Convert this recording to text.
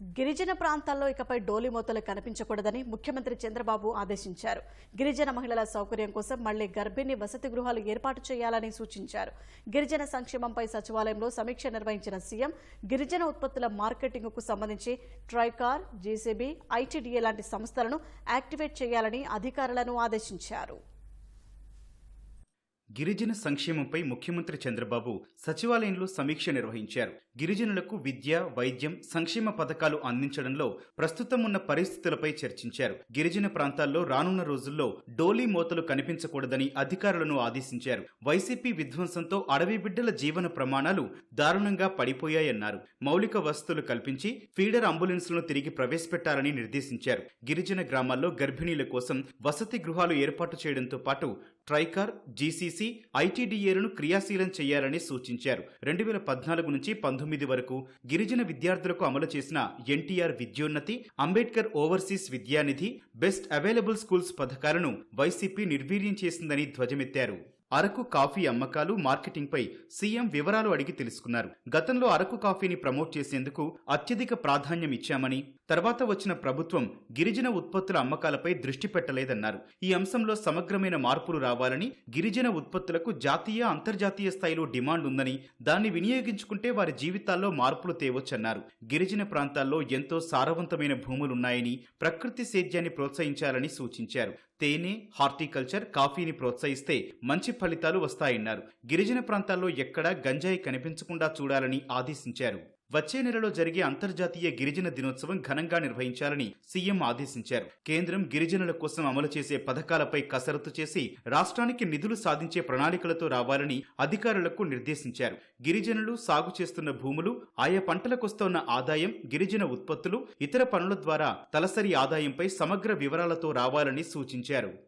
గిరిజన ప్రాంతాల్లో ఇకపై డోలి మూతలు కనిపించకూడదని ముఖ్యమంత్రి చంద్రబాబు ఆదేశించారు. గిరిజన మహిళల సౌకర్యం కోసం మళ్ళీ గర్భిణి వసతి గృహాలు ఏర్పాటు చేయాలని సూచించారు. గిరిజన సంక్షేమంపై సచివాలయంలో సమీక్ష నిర్వహించిన సీఎం గిరిజన ఉత్పత్తుల మార్కెటింగ్కు సంబంధించి ట్రైకార్ జేసీబీ ఐటీడీఏ లాంటి సంస్థలను యాక్టివేట్ చేయాలని అధికారులను ఆదేశించారు. గిరిజన సంక్షేమంపై ముఖ్యమంత్రి చంద్రబాబు సచివాలయంలో సమీక్ష నిర్వహించారు. గిరిజనులకు విద్య వైద్యం సంక్షేమ పథకాలు అందించడంలో ప్రస్తుతం ఉన్న పరిస్థితులపై చర్చించారు. గిరిజన ప్రాంతాల్లో రానున్న రోజుల్లో డోలీ మోతలు కనిపించకూడదని అధికారులను ఆదేశించారు. వైసీపీ విధ్వంసంతో అడవి బిడ్డల జీవన ప్రమాణాలు దారుణంగా పడిపోయాయన్నారు. మౌలిక వసతులు కల్పించి ఫీడర్ అంబులెన్స్లను తిరిగి ప్రవేశపెట్టాలని నిర్దేశించారు. గిరిజన గ్రామాల్లో గర్భిణీల కోసం వసతి గృహాలు ఏర్పాటు చేయడంతో పాటు ట్రైకార్ జీసీసీ ఐటీడీఏలను క్రియాశీలం చేయాలని సూచించారు. రెండు వేల పద్నాలుగు నుంచి పంతొమ్మిది వరకు గిరిజన విద్యార్థులకు అమలు చేసిన NTR Vidyonnathi Ambedkar overseas Vidyanidhi best available schools పథకాలను వైసీపీ నిర్వీర్యం చేసిందని ధ్వజమెత్తారు. అరకు కాఫీ అమ్మకాలు మార్కెటింగ్పై సీఎం వివరాలు అడిగి తెలుసుకున్నారు. గతంలో అరకు కాఫీని ప్రమోట్ చేసేందుకు అత్యధిక ప్రాధాన్యం ఇచ్చామని తర్వాత వచ్చిన ప్రభుత్వం గిరిజన ఉత్పత్తుల అమ్మకాలపై దృష్టి పెట్టలేదన్నారు. ఈ అంశంలో సమగ్రమైన మార్పులు రావాలని గిరిజన ఉత్పత్తులకు జాతీయ అంతర్జాతీయ స్థాయిలో డిమాండ్ ఉందని దాన్ని వినియోగించుకుంటే వారి జీవితాల్లో మార్పులు తేవచ్చన్నారు. గిరిజన ప్రాంతాల్లో ఎంతో సారవంతమైన భూములున్నాయని ప్రకృతి సేద్యాన్ని ప్రోత్సహించాలని సూచించారు. తేనె హార్టికల్చర్ కాఫీని ప్రోత్సహిస్తే మంచి ఫలితాలు వస్తాయన్నారు. గిరిజన ప్రాంతాల్లో ఎక్కడా గంజాయి కనిపించకుండా చూడాలని ఆదేశించారు. వచ్చే నెలలో జరిగే అంతర్జాతీయ గిరిజన దినోత్సవం ఘనంగా నిర్వహించాలని సీఎం ఆదేశించారు. కేంద్రం గిరిజనుల కోసం అమలు చేసే పథకాలపై కసరత్తు చేసి రాష్ట్రానికి నిధులు సాధించే ప్రణాళికలతో రావాలని అధికారులకు నిర్దేశించారు. గిరిజనులు సాగు చేస్తున్న భూములు ఆయా పంటలకొస్తోన్న ఆదాయం గిరిజన ఉత్పత్తులు ఇతర పనుల ద్వారా తలసరి ఆదాయంపై సమగ్ర వివరాలతో రావాలని సూచించారు.